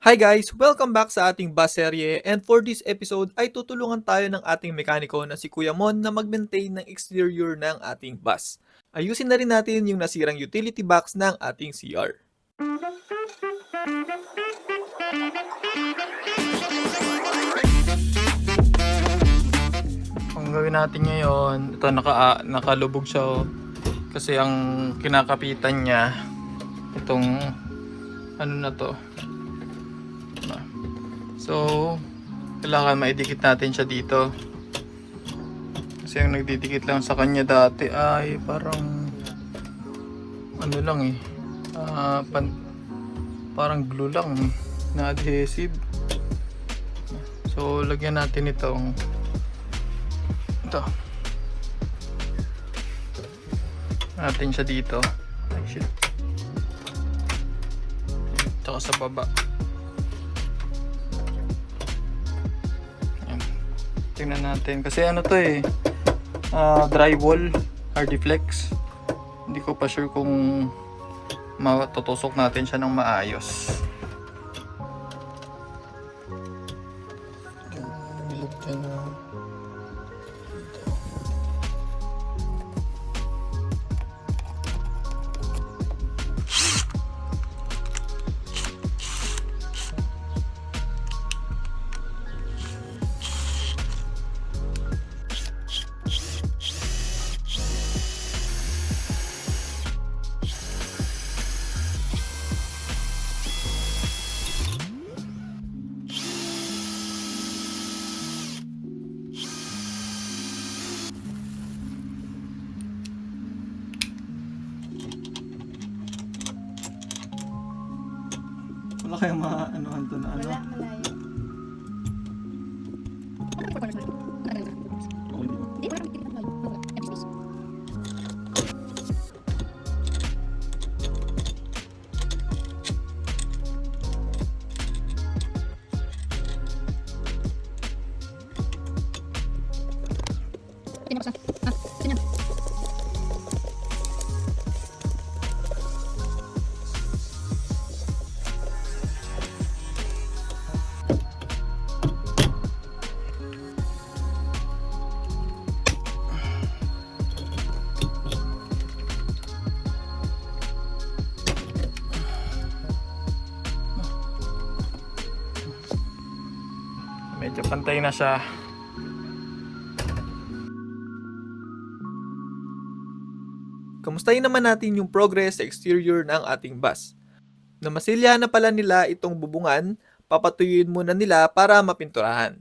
Hi guys! Welcome back sa ating bus serye and for this episode ay tutulungan tayo ng ating mekaniko na si Kuya Mon na mag-maintain ng exterior ng ating bus. Ayusin na rin natin yung nasirang utility box ng ating CR. Ang gawin natin ngayon, ito naka, ah, nakalubog siya oh. kasi ang kinakapitan niya itong ano na to So, kailangan maidikit natin siya dito. Kasi yung nagdidikit lang sa kanya dati ay parang ano lang eh. ah, pan, parang glue lang na adhesive. So, lagyan natin itong ito. Natin siya dito. Ay, shit. Tsaka sa baba. Tingnan natin. Kasi ano to eh. ah, drywall. Hardiflex. Hindi ko pa sure kung matutusok natin siya ng maayos. Dyan na. Wala kayang ma-anuhan to na ano? Wala, malayo. Hindi, wala kang titignan Medyo pantay na siya. Kamustahin naman natin yung progress sa exterior ng ating bus. Namasilya na pala nila itong bubungan, papatuyuin muna nila para mapinturahan.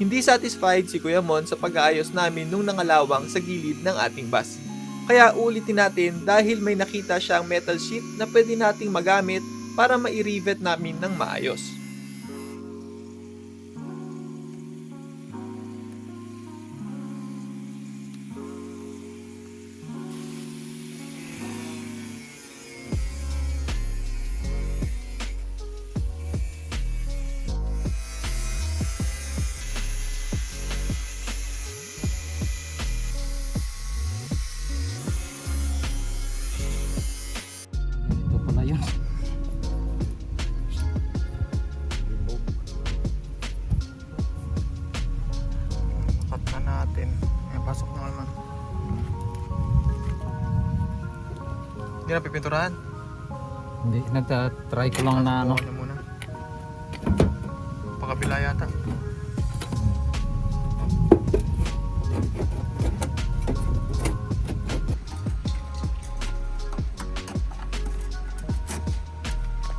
Hindi satisfied si Kuya Mon sa pag-aayos namin nung nangalawang sa gilid ng ating bus. Kaya ulitin natin dahil may nakita siyang metal sheet na pwede nating magamit para mai-rivet namin ng maayos. Hindi na pipinturahan. Hindi, nagta-try ko lang na ano. Na muna. Pakabila yata.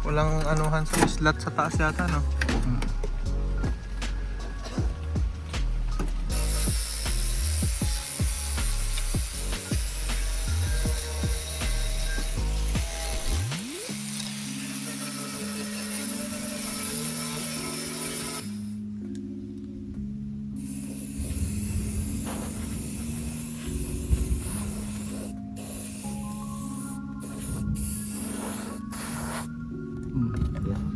Walang anuhan sa slot sa taas yata, no? Hmm, yan. Natin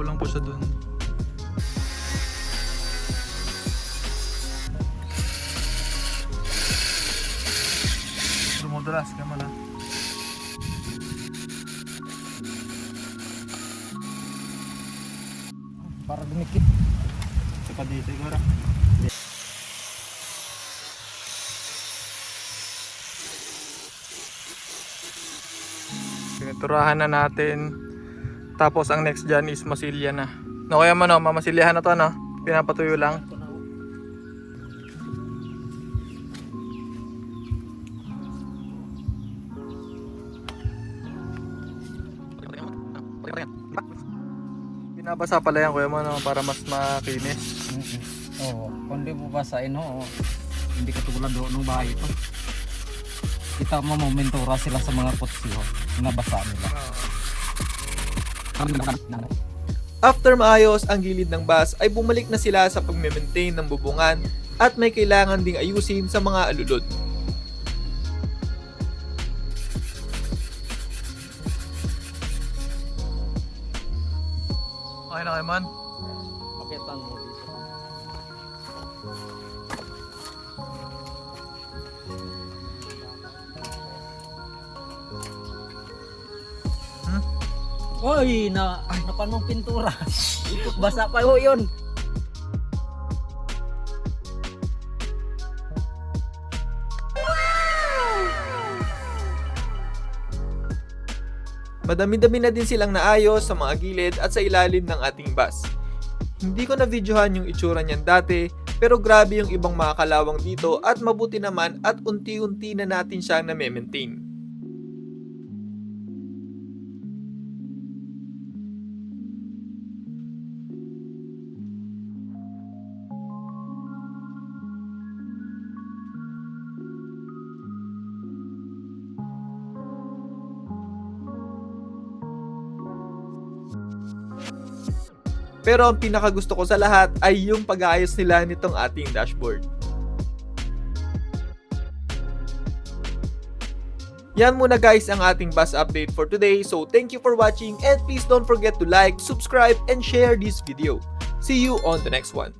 kulang po siya dun. Dumudulas ka mo na. Para dumikit. Saka di siguro. Pinaturahan na natin. Tapos ang next dyan is masilya na. No, kaya mo no, mamasilyahan na to no? Pinapatuyo lang. Binabasa pala yan kuya mo no, para mas makinis. Mm-mm. Oo. Kung di mo basahin, oo. Hindi ka tulad doon ng bahay ito. Kita mo momentura sila sa mga kutsiyo. Nabasa nila. After maayos ang gilid ng bus ay bumalik na sila sa pagme-maintain ng bubungan at may kailangan ding ayusin sa mga alulod. Okay na kayo man? Oy, na napan mong pintura. Basa pa ho yun. Madami-dami na din silang naayos sa mga gilid at sa ilalim ng ating bus. Hindi ko na videohan yung itsura niyan dati, pero grabe yung ibang mga kalawang dito at mabuti naman at unti-unti na natin siyang na-maintain. Pero ang pinakagusto ko sa lahat ay yung pag-aayos nila nitong ating dashboard. Yan muna guys ang ating bus update for today. So thank you for watching and please don't forget to like, subscribe, and share this video. See you on the next one.